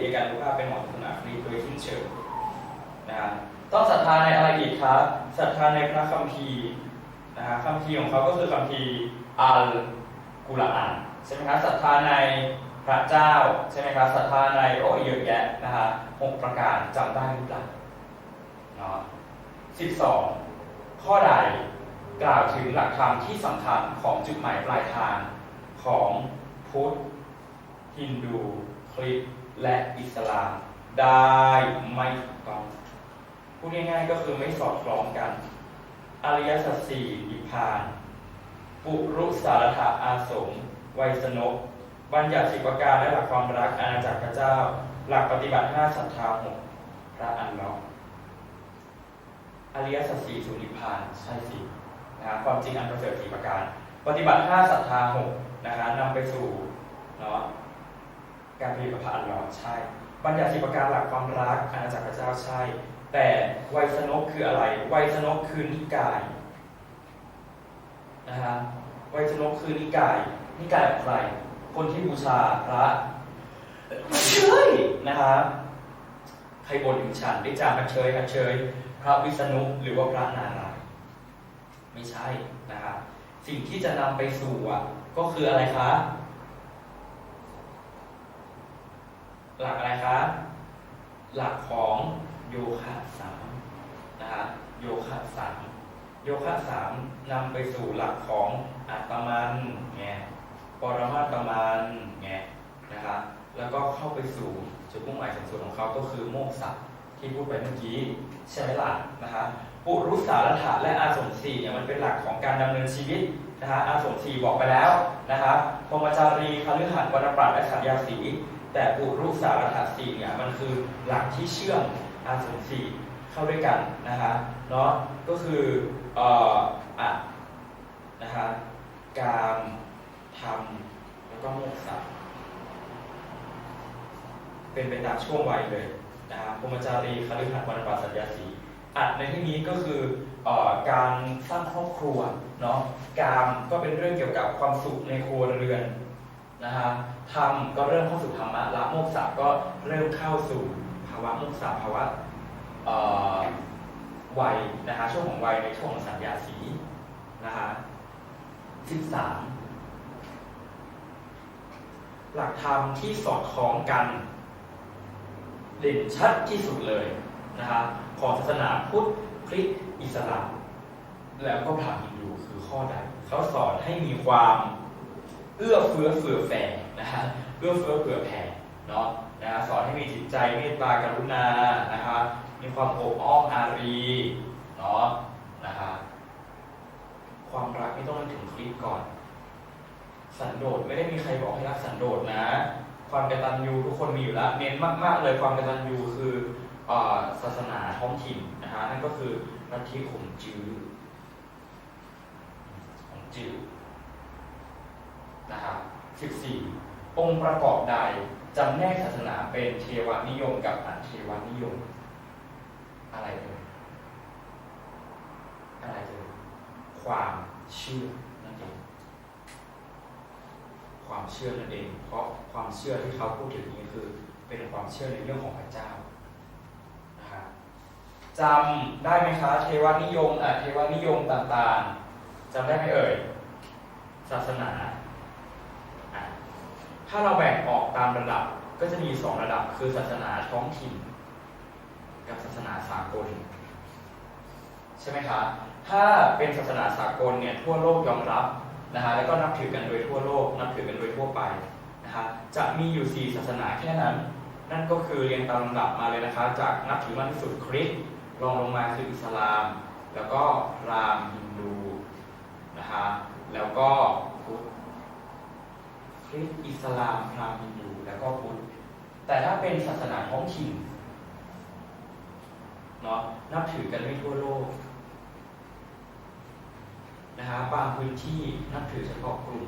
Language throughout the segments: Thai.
เอกานุภาพเป็นหมอศาสนาคริสต์โดยสิ้นเชิงนะต้องศรัทธาในอะไรอีกครับศรัทธาในพระคัมภีร์นะฮะคัมภีร์ของเขาก็คือคัมภีร์อัลกุรอานใช่ไหมครับศรัทธาในพระเจ้าใช่ไหมครับศรัทธาในโอ้เยอะแยะนะฮะหกประการจำได้หรือเปล่าเนาะสิบสองข้อใดกล่าวถึงหลักธรรมที่สำคัญของจุดหมายปลายทางของพุทธฮินดูคริสต์ และอิสลามได้ไม่ถูกต้องพูดง่ายๆก็คือไม่สอดคล้องกันอริยสัจสี่นิพพาน ปุรุสารถะอาสมไวยสนกบัญญัติสิบประการและหลักความรักอาณาจักรพระเจ้า หลักปฏิบัติห้าศรัทธาหกพระอันลอฮ์อริยสัจสี่สู่นิพพานใช่สินะฮะความจริงอันประเสริฐสี่ประการ ปฏิบัติห้าศรัทธาหกนะคะนำไปสู่เนาะ การผลิตกับพระอัลลอฮ์ใช่ บัญญัติสิบประการหลักความรักอาณาจักรพระเจ้าใช่ แต่ไวยสนกคืออะไร ไวยสนกคือนิกายนะฮะไวยสนกคือนิกาย นิกายของใคร คนที่บูชาพระไม่ใช่นะฮะใครบ่นถึงฉันได้จามาเชยมาเชยพระวิษณุหรือว่าพระนารายไม่ใช่นะฮะสิ่งที่จะนำไปสู่อะก็คืออะไรคะ หลักอะไรคะหลักของโยคะสามนะฮะโยคะสามโยคะสามนำไปสู่หลักของอัตมันไงปรมาตมันไงนะคะแล้วก็เข้าไปสู่จุดมุ่งหมายสูงสุดของเขาก็คือโมกษะที่พูดไปเมื่อกี้ใช่ไหมล่ะนะคะปุรุสารถะและอาสมสี่เนี่ยมันเป็นหลักของการดำเนินชีวิตนะคะอาสมสี่บอกไปแล้วนะคะพรมจารีคฤหัสถ์วรรณปราชและสัญญาสี แต่ปุรุสารถะสี่เนี่ยมันคือหลักที่เชื่อมอาสมสี่เข้าด้วยกันนะคะเนาะก็คือเอ่ออะนะคะการทำแล้วก็โมกษะเป็นไปตามช่วงวัยเลยนะครับพรมจารีคฤหัสถ์วรรณปราชญ์สัญญาสีอัดในที่นี้ก็คืออการสร้างครอบครัวเนาะกามก็เป็นเรื่องเกี่ยวกับความสุขในครัวเรือน นะฮะธรรมก็เริ่มเข้าสู่ธรรมะละโมกษะก็เริ่มเข้าสู่ภาวะโมกษะภาวะวัยนะฮะช่วงของวัยในช่วงของสัญญาสีนะฮะสิบสามหลักธรรมที่สอดคล้องกันเด่นชัดที่สุดเลยนะฮะของศาสนาพุทธคริสต์อิสลามแล้วก็พรามณ์ฮินดูคือข้อใดเขาสอนให้มีความ เอื้อเฟื้อเฟื่อแผ่นะฮะเอื้อเฟื้อเผื่อแผ่เนาะนะสอนให้มีจิตใจเมตตากรุณานะฮะมีความโอบอ้อมอารีเนาะนะฮะความรักไม่ต้องนึกถึงคลิปก่อน สันโดษไม่ได้มีใครบอกให้รักสันโดษนะ ความกตัญญูทุกคนมีอยู่แล้วเน้นมาก ๆ เลยความกตัญญูคือศาสนาท้องถิ่นนะฮะนั่นก็คือลัทธิขงจื้อของจื้อ นะครับ14 องค์ประกอบใดจำแนกศาสนาเป็นเทวนิยมกับอัเทวนิยม อะไรเอ่ยอะไรเอ่ยความเชื่อนั่นเองความเชื่อนั่นเอง เพราะความเชื่อที่เขาพูดถึงนี้คือ เป็นความเชื่อในเรื่องของพระเจ้านะครับจำได้ไหมคะเทวนิยมอะเทวนิยมต่างๆจำได้ไหมเอ่ยศาสนา ถ้าเราแบ่งออกตามระดับก็จะมีสองระดับคือศาสนาท้องถิ่น กับศาสนาสากล ใช่ไหมคะถ้าเป็นศาสนาสากลเนี่ยทั่วโลกยอมรับนะฮะแล้วก็นับถือกันโดยทั่วโลก นับถือกันโดยทั่วไปนะฮะจะมีอยู่สี่ศาสนาแค่นั้น นั่นก็คือเรียงตามลำดับมาเลยนะคะจากนับถือมากที่สุดคริสต์รองลงมาคืออิสลาม แล้วก็รามฮินดูนะฮะแล้วก็พุทธ คริสต์อิสลามพราหมณ์ฮินดูแล้วก็พุทธแต่ถ้าเป็นศาสนาท้องถิ่นเนาะนับถือกันไม่ทั่วโลกนะฮะบางพื้นที่นับถือเฉพาะกลุ่ม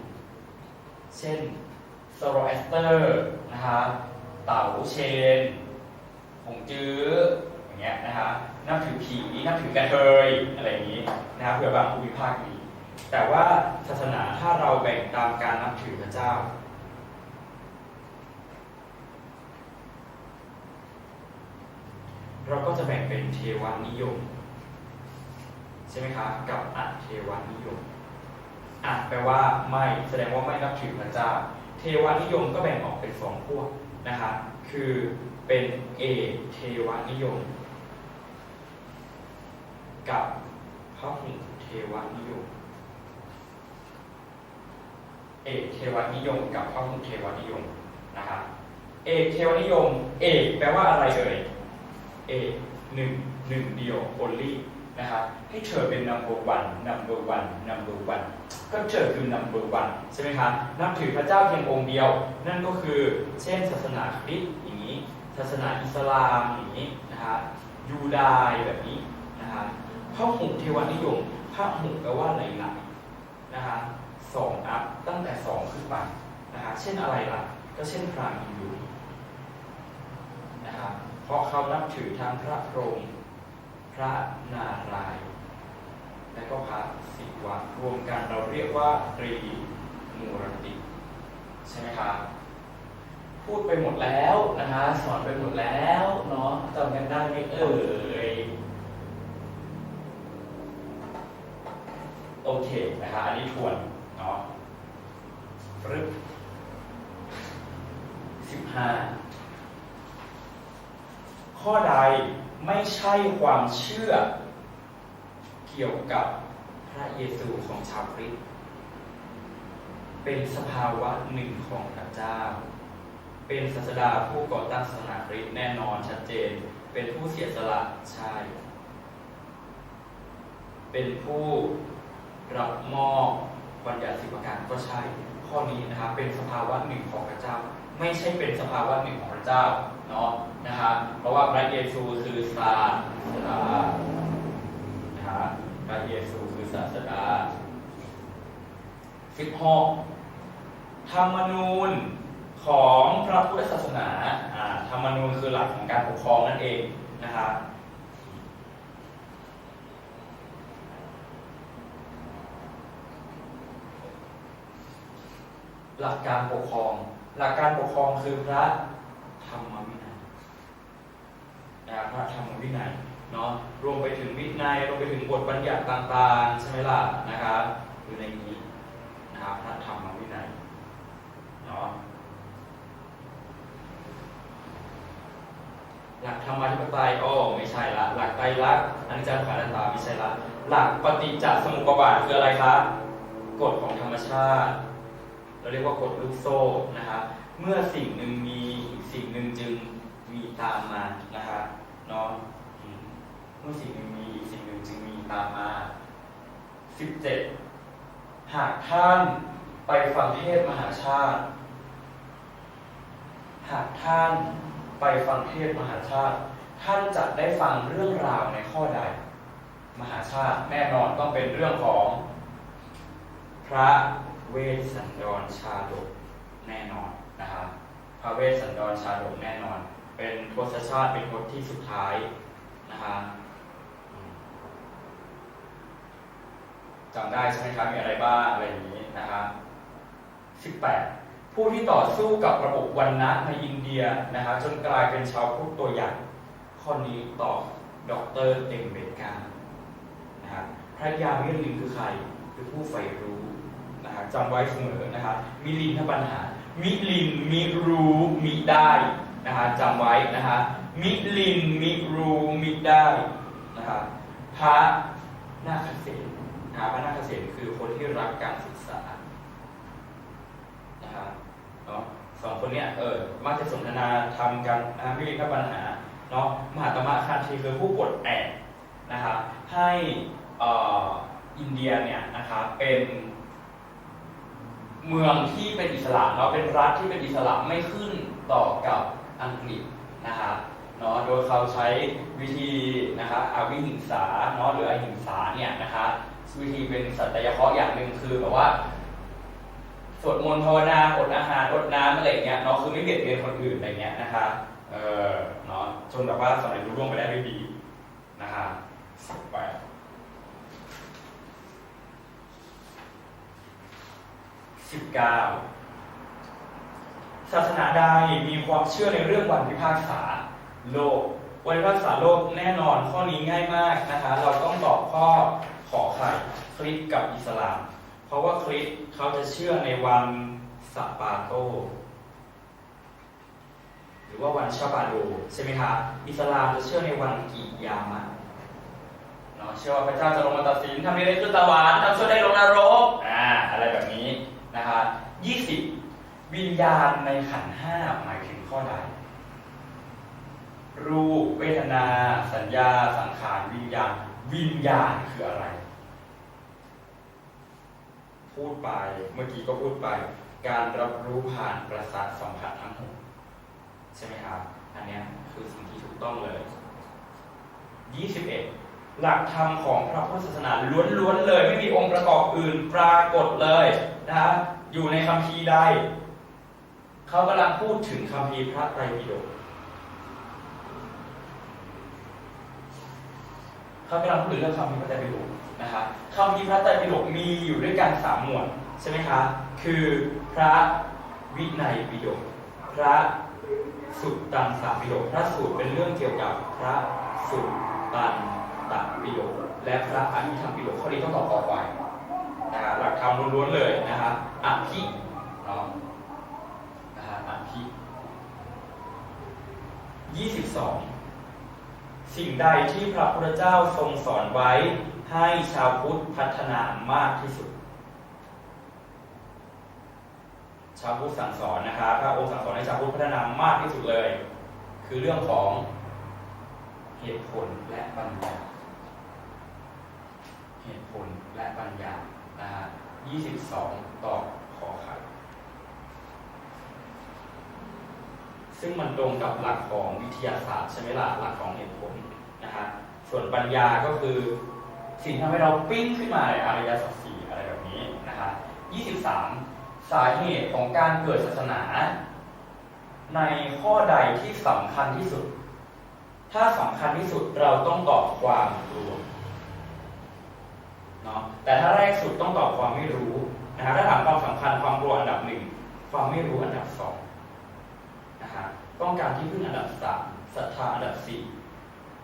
เช่นโซโรแอสเตอร์นะฮะเต๋าเชนหงจื้ออย่างเงี้ยนะฮะนับถือผีนับถือกระเทยอะไรอย่างนี้นะครับเผื่อบางภูมิภาคมี แต่ว่าศาสนาถ้าเราแบ่งตามการนับถือพระเจ้า เราก็จะแบ่งเป็นเทวานิยม ใช่ไหมครับกับอเทวานิยมอะแปลว่าไม่แสดงว่าไม่นับถือพระเจ้า เทวานิยมก็แบ่งออกเป็นสองพวกนะครับคือเป็นเอเทวานิยม กับพระหุเทวานิยม เอกเทวนิยม กับพหุเทวนิยมนะครับเอกเทวนิยม เอกแปลว่าอะไรเอ่ยเอกหนึ่งหนึ่งเดียว only นะครับให้เธอเป็น number one number one number one ก็เธอคือ number one ใช่ไหมครับนับถือพระเจ้าเพียงองค์เดียว นั่นก็คือเช่นศาสนาคริสต์อย่างนี้ ศาสนาอิสลามอย่างนี้นะครับยูดายแบบนี้นะครับพระหุเทวนิยมพระหุแปลว่าหลายๆนะครับ สองอัพตั้งแต่สองขึ้นไปนะครับเช่นอะไรล่ะ ก็เช่นพราหมณ์ฮินดูนะครับเพราะเขานับถือทั้งพระพรหมพระนารายณ์และก็พระศิวะรวมกันเราเรียกว่าตรีมูรติใช่ไหมครับพูดไปหมดแล้วนะฮะสอนไปหมดแล้วเนาะจำกันได้ไหมเอ่ยโอเคนะครับอันนี้ทวน เนาะรึบสิบห้าข้อใดไม่ใช่ความเชื่อเกี่ยวกับพระเยซูของชาวคริสต์เป็นสภาวะหนึ่งของพระเจ้า เป็นศาสดาผู้ก่อตั้งศาสนาคริสต์แน่นอนชัดเจน เป็นผู้เสียสละใช่ เป็นผู้รับมอบ บัญญัติสิบประการก็ใช่ ข้อนี้นะครับเป็นสภาวะหนึ่งของพระเจ้า ไม่ใช่เป็นสภาวะหนึ่งของพระเจ้าเนาะนะครับเพราะว่าพระเยซูคือศาสดานะครับพระเยซูคือศาสดาสิบหกธรรมนูญของพระพุทธศาสนาอ่าธรรมนูญคือหลักของการปกครองนั่นเองนะครับ หลักการปกครอง หลักการปกครองคือพระธรรมวินัยนะพระธรรมวินัยเนาะรวมไปถึงวินัยรวมไปถึงบทบัญญัติต่างๆใช่ไหมล่ะนะครับอยู่ในนี้นะครับพระธรรมวินัยเนาะหลักธรรมะธิปไตยโอ้ไม่ใช่ละ หลักไตรลักษณ์อนิจจังขันธ์อนัตตาไม่ใช่ละ หลักปฏิจจสมุปบาทคืออะไรครับกฎของธรรมชาติ เราเรียกว่ากฎลูกโซ่นะครับเมื่อสิ่งหนึ่งมีสิ่งหนึ่งจึงมีตามมานะครับเนาะเมื่อสิ่งหนึ่งมีสิ่งหนึ่งจึงมีตามมา17หากท่านไปฟังเทศมหาชาติ หากท่านไปฟังเทศมหาชาติ ท่านจะได้ฟังเรื่องราวในข้อใด มหาชาติแน่นอนต้องเป็นเรื่องของ พระ เวสสันดรชาดกแน่นอนนะครับพระเวสสันดรชาดกแน่นอน เป็นทศชาติเป็นทศที่สุดท้ายนะครับจำได้ใช่ไหมครับมีอะไรบ้างอะไรอย่างนี้นะครับ18 ผู้ที่ต่อสู้กับระบบวันนะในอินเดียนะครับจนกลายเป็นชาวพุทธตัวอย่างข้อนี้ตอบดอกเตอรเอ็มเบกานะครับพระยาเมิลินคือใครคือผู้ใฝ่รู้ นะครับจำไว้เสมอนะครับมิลินถ้าปัญหา มิลินมิรู้มิได้นะครับจำไว้นะครับมิลินมิรู้มิได้นะครับพระนาคเษนนะพระนาคเษนคือคนที่รักการศึกษานะครับเนาะสองคนเนี้ยเออมักจะสนทนาทำกันนะวิริยปัญหาเนาะมหาตมะคันธีคือผู้ปลดแอกนะครับให้อออินเดียเนี่ยนะครับเป็น เมืองที่เป็นอิสระเนาะเป็นรัฐที่เป็นอิสระไม่ขึ้นต่อกับอังกฤษนะครับเนาะโดยเขาใช้วิธีนะครับอาวิหิงสาเนาะหรืออหิงสาเนี่ยนะครับวิธีเป็นสัตยเคราะห์อย่างหนึ่งคือแบบว่าสวดมนต์ภาวนาอดอาหารอดน้ำอะไรเงี้ยเนาะคือไม่เบียดเบียนคนอื่นอะไรเงี้ยนะคะเออเนาะจนแบบว่าสมัยรุ่ร่วงไปได้ด้วยดีนะคะไป สิบเก้าศาสนาใดมีความเชื่อในเรื่องวันพิพากษา โลก วันพิพากษาโลกแน่นอนข้อนี้ง่ายมากนะคะ เราต้องตอบข้อขอไข่คริสต์กับอิสลาม เพราะว่าคริสต์เขาจะเชื่อในวันสปาโต หรือว่าวันชาบาโดใช่ไหมคะอิสลามจะเชื่อในวันกิยามะเนาะเชื่อว่าพระเจ้าจะลงมาตัดสินทำให้ได้ขึ้นสวรรค์ทำชั่วได้ลงนรกอ่าอะไรแบบนี้ นะคะ20วิญญาณในขันห้าหมายถึงข้อใด รูปเวทนา สัญญา สังขารวิญญาณ วิญญาณคืออะไร พูดไปเมื่อกี้ก็พูดไป การรับรู้ผ่านประสาทสัมผัสทั้งหกใช่ไหมครับ อันนี้คือสิ่งที่ถูกต้องเลย21หลักธรรมของพระพุทธศาสนาล้วนๆเลย ไม่มีองค์ประกอบอื่นปรากฏเลยนะครับอยู่ในคัมภีร์ใดเขากำลังพูดถึงคัมภีร์พระไตรปิฎกเขากำลังพูดถึงเรื่องคำพีร์พระไตรปิฎกนะครับคำพีร์พระไตรปิฎกมีอยู่ด้วยกันสามหมวดใช่ไหมคะคือพระวินัยปิฎกพระสุตตันสปิฎกพระสูตรเป็นเรื่องเกี่ยวกับพระสุตตันตปิฎกและพระอภิธรรมปิฎกข้อนี้ต้องตอบต่อไป นะหลักธรรมล้วนๆเลยนะครับอภิเนาะนะครับอภิยี่สิบสองสิ่งใดที่พระพุทธเจ้าทรงสอนไว้ให้ชาวพุทธพัฒนามากที่สุด ชาวพุทธสั่งสอนนะครับพระองค์สั่งสอนให้ชาวพุทธพัฒนามากที่สุดเลย คือเรื่องของเหตุผลและปัญญา เหตุผลและปัญญา 22ตอบขอไข่ซึ่งมันตรงกับหลักของวิทยาศาสตร์ใช่ไหมล่ะหลักของเหตุผลนะฮะส่วนปัญญาก็คือสิ่งที่ทำให้เราปิ้งขึ้นมาในอริยสัจสี่อะไรแบบนี้นะฮะ23 สาเหตุของการเกิดศาสนา ในข้อใดที่สำคัญที่สุด ถ้าสำคัญที่สุดเราต้องตอบความกลัว เนาะแต่ถ้าแรกสุดต้องตอบความไม่รู้นะฮะถ้าถามความสำคัญความกลัวอันดับหนึ่งความไม่รู้อันดับสองนะฮะต้องการที่พึ่งอันดับสามศรัทธาอันดับสี่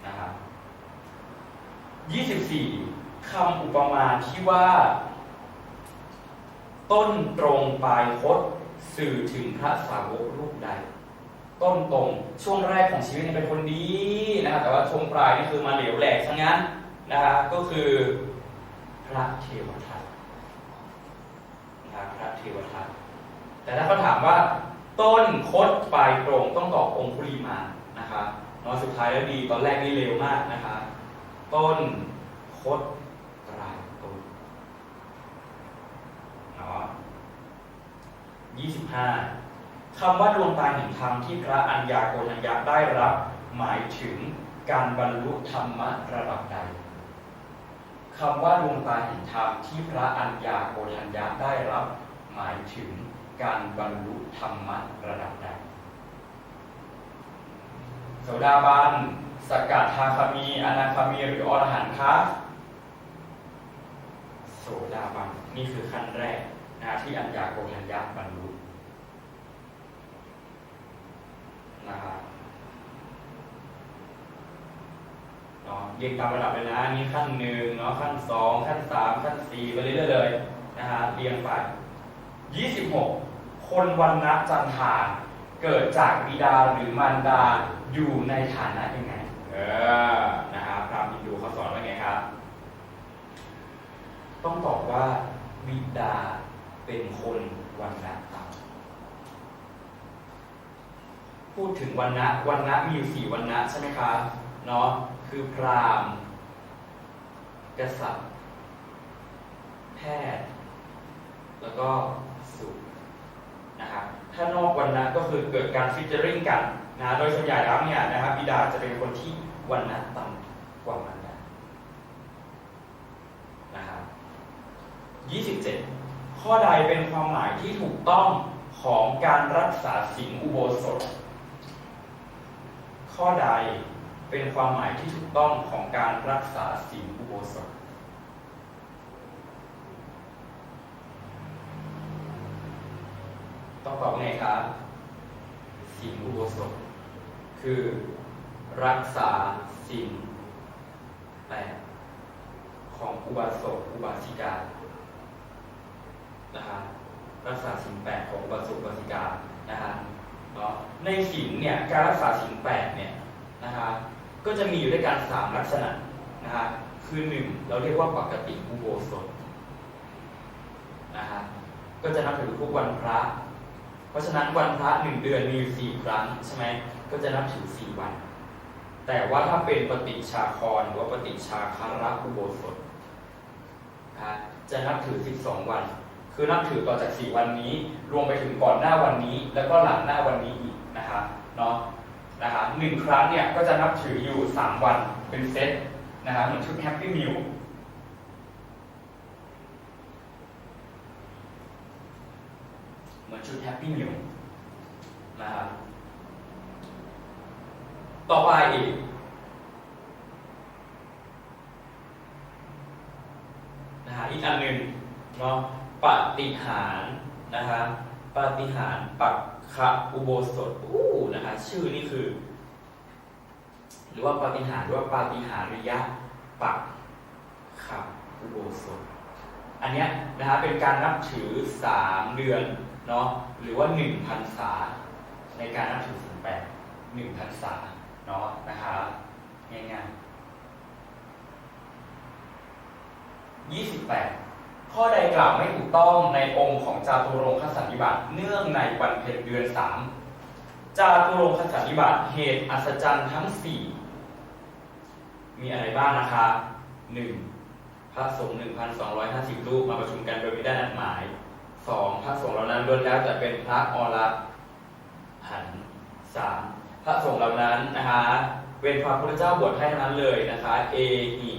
นะครับยี่สิบสี่คำอุปมาที่ว่า ต้นตรงปลายคดสื่อถึงพระสาวกรูปใด ต้นตรงช่วงแรกของชีวิตเนี่ยเป็นคนดีนะครับแต่ว่าช่วงปลายนี่คือมาเหลวแหลกซะงั้นนะครับก็คือ พระเทวทัตนะพระเทวทัตแต่ถ้าเขาถามว่าต้นคดปลายตรงต้องตอบองคุลีมานะคะน้อยสุดท้ายแล้วดีตอนแรกนี่เร็วมากนะคะ ต้นคดปลายตรงเนาะยี่สิบห้าคำว่าดวงตาแห่งธรรมที่พระอัญญาโกณัญญาได้รับ หมายถึงการบรรลุธรรมะระดับใด คำว่าดวงตาแห่งธรรมที่พระอัญญาโกณัญญาได้รับหมายถึงการบรรลุธรรมะระดับใดโสดาบันสกัดทาคามีอนาคามีหรืออรหันต์คะโสดาบันนี่คือขั้นแรกนะที่อัญญาโกณัญญาบรรลุนะครับ เรียงตามระดับเลยนะนี่ขั้นหนึ่งเนาะขั้นสองขั้นสามขั้นสี่ไปเรื่อยๆเลยนะฮะเรียงไปยี่สิบหกคนวันนะจันทานเกิดจากบิดาหรือมารดาอยู่ในฐานะยังไง เออนะครับพระฮินดูเขาสอนว่าไงครับ ต้องตอบว่าบิดาเป็นคนวันนะต่ำพูดถึงวันนะวันนะมีอยู่สี่วันนะใช่ไหมครับเนาะ คือพราหมณ์ กษัตริย์ แพทย์ แล้วก็สุขนะครับถ้านอกวันนั้นก็คือเกิดการฟิชเจอริงกันนะโดยส่วนใหญ่แล้วเนี่ยนะครับบิดาจะเป็นคนที่วันนั้นต่ำกว่ามันดานะครับ27 ข้อใดเป็นความหมายที่ถูกต้องของการรักษาศีลอุโบสถ ข้อใด เป็นความหมายที่ถูกต้องของการรักษาศีลอุโบสถต้องตอบไงครับศีลอุโบสถ คือรักษาศีลแปดของอุบาสกอุบาสิกานะฮะรักษาศีลแปดของอุบาสกอุบาสิกานะฮะเนาะในศีลเนี่ยการรักษาศีลแปดเนี่ยนะฮะ ก็จะมีอยู่ด้วยกันสามลักษณะนะฮะคือหนึ่งเราเรียกว่าปกติอุโบสถนะฮะก็จะนับถือทุกวันพระ เพราะฉะนั้นวันพระหนึ่งเดือนมีอยู่สี่ครั้งใช่ไหมก็จะนับถือสี่วัน แต่ว่าถ้าเป็นปฏิชาครหรือว่าปฏิชาคาระอุโบสถนะฮะจะนับถือ12วัน คือนับถือต่อจาก4วันนี้ รวมไปถึงก่อนหน้าวันนี้ แล้วก็หลังหน้าวันนี้อีกนะครับเนาะ นะครับหนึ่งครั้งเนี่ยก็จะนับถืออยู่ 3 วันเป็นเซตนะครับเหมือนชุดแฮปปี้มิลเหมือนชุดแฮปปี้มิลนะครับต่อไปอีกนะฮะอีกอันหนึ่งเนาะปฏิหารนะฮะปฏิหารปัก ขะอุโบสถอู้นะฮะชื่อนี่คือ หรือว่าปาฏิหารหรือว่าปาฏิหาริยะปักขะอุโบสถ อันเนี้ยนะฮะเป็นการนับถือ3เดือนเนาะหรือว่า1พรรษา ในการนับถือสิบแปดหนึ่งพรรษาเนาะนะครับง่ายๆยี่สิบแปด ข้อใดกล่าวไม่ถูกต้องในองค์ของจาตุรงคสันนิบาตเนื่องในวันเพ็ญเดือนสามจาตุรงคสันนิบาตเหตุอัศจรรย์ทั้งสี่มีอะไรบ้างนะคะหนึ่งพระสงฆ์หนึ่งพันสองร้อยห้าสิบรูปมาประชุมกันโดยไม่ได้นัดหมายสองพระสงฆ์เหล่านั้นล้วนแล้วแต่เป็นพระอรหันต์สามพระสงฆ์เหล่านั้นนะคะเป็นพระพุทธเจ้าบวชให้เท่านั้นเลยนะคะ เอหิ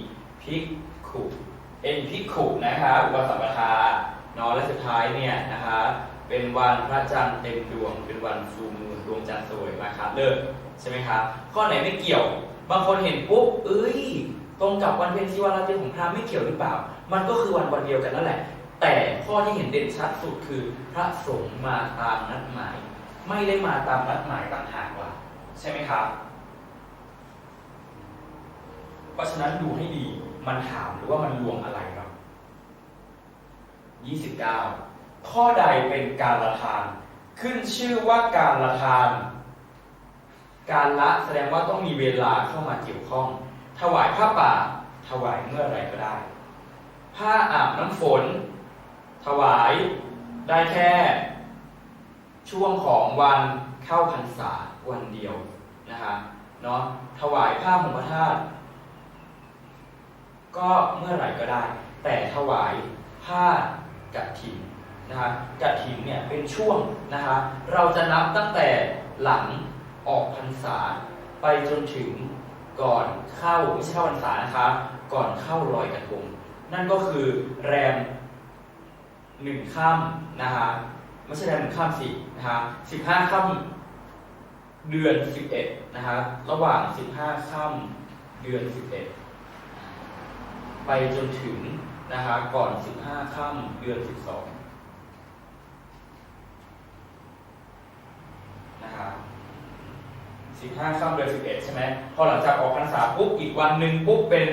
ภิกขุ เอ็นพิกขุนะคะอุปสัมปทาเนาะและสุดท้ายเนี่ยนะคะเป็นวันพระจันทร์เต็มดวง เป็นวันฟูมูลดวงจันทร์สวยมาครับเลิกใช่ไหมครับ ข้อไหนไม่เกี่ยว บางคนเห็นปุ๊บเอ้ย ตรงกับวันเพ็ญชีวราตรีของพระไม่เกี่ยวหรือเปล่า มันก็คือวันวันเดียวกันนั่นแหละ แต่ข้อที่เห็นเด่นชัดสุดคือพระสงฆ์มาตามนัดหมาย ไม่ได้มาตามนัดหมายต่างหากว่าใช่ไหมครับ เพราะฉะนั้นดูให้ดีมันถามหรือว่ามันลวงอะไรครับ29 ข้อใดเป็นการละทาน ขึ้นชื่อว่าการละทาน การละแสดงว่าต้องมีเวลาเข้ามาเกี่ยวข้อง ถวายผ้าป่า ถวายเมื่อไรก็ได้ ผ้าอาบน้ำฝน ถวายได้แค่ ช่วงของวันเข้าพรรษาวันเดียวนะคะเนาะถวายผ้าห่มพระธาตุ ก็เมื่อไหร่ก็ได้ แต่ถวายผ้ากฐินนะคะกฐินเนี่ยเป็นช่วงนะคะเราจะนับตั้งแต่หลังออกพรรษา ไปจนถึงก่อนเข้าไม่ใช่เข้าพรรษานะคะก่อนเข้าลอยกระทงนั่นก็คือแรมหนึ่งค่ำนะคะไม่ใช่แรมหนึ่งค่ำสินะคะสิบห้าค่ำเดือนสิบเอ็ดนะคะระหว่างสิบห้าค่ำเดือนสิบเอ็ด ไปจนถึงนะคะก่อน 15 ค่ำเดือน 12 นะครับ15 ค่ำเดือน 11 ใช่ไหมพอหลังจากออกพรรษาปุ๊บอีกวันหนึ่งปุ๊บเป็น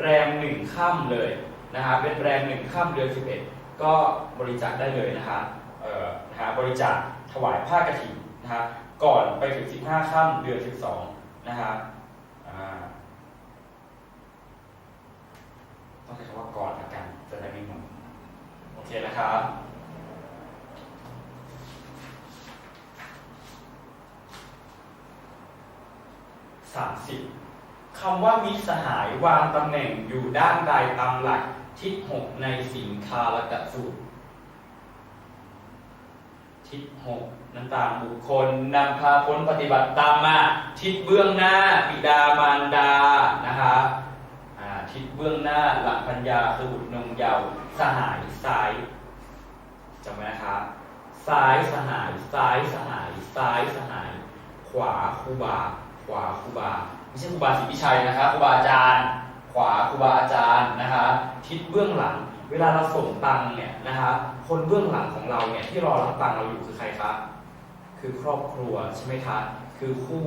แรมหนึ่งค่ำเลยนะครับเป็นแรมหนึ่งค่ำเดือน 11 ก็บริจาคได้เลยนะครับเอ่อนะฮะบริจาคถวายผ้ากฐินนะครับก่อนไปถึง 15 ค่ำเดือน 12 นะครับอ่า ต้องใช้คำว่าก่อนละกันจะได้ไม่งงโอเคนะครับสามสิบคำว่ามิสหายวางตำแหน่งอยู่ด้านใดตามหลักทิศหกในสิงคาลกะสูตร ทิศหกนั้นตามบุคคลนำพาพ้นปฏิบัติตามมา ทิศเบื้องหน้า บิดามารดานะคะ อ่าทิศเบื้องหน้าหลักปัญญาคือบุตรนงเยาวสหายซ้ายจำไว้นะครับซ้ายสหายซ้ายสหายซ้ายสหาย ขวาครูบา ขวาครูบาไม่ใช่ครูบาศรีวิชัยนะครับครูบาอาจารย์ ขวาครูบาอาจารย์นะคะทิศเบื้องหลัง เวลาเราส่งตังเนี่ยนะคะคนเบื้องหลังของเราเนี่ยที่รอรับตังเราอยู่คือใครครับคือครอบครัวใช่ไหมคะคือคู่